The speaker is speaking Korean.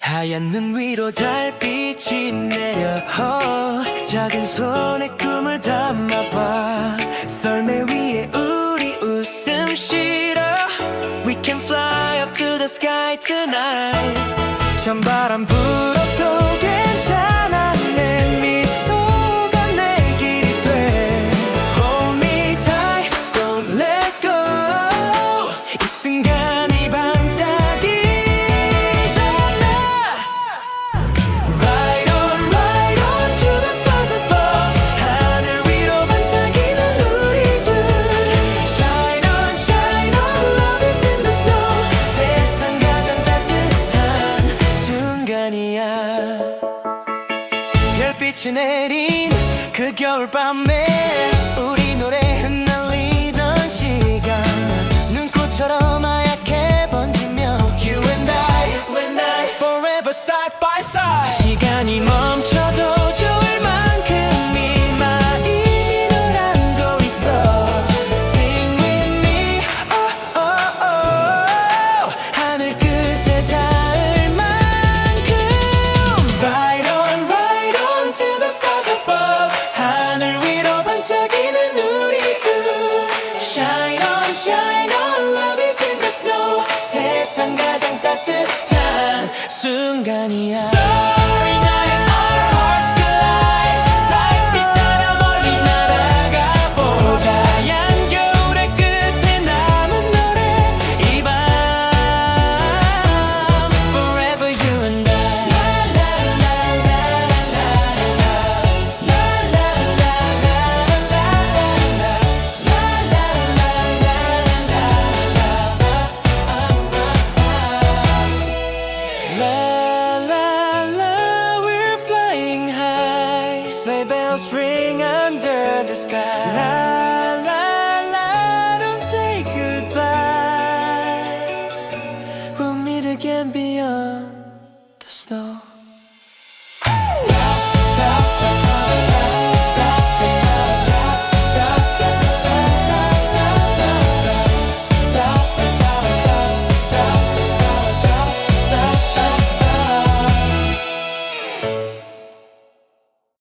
하얀 눈 위로 달빛이 내려. 어, 작은 손에 꿈을 담아봐. 썰매 위에 우리 웃음 실어. We can fly up to the sky tonight. 찬바람 불어. 별빛이 내린 그 겨울밤에 우리 노래 있어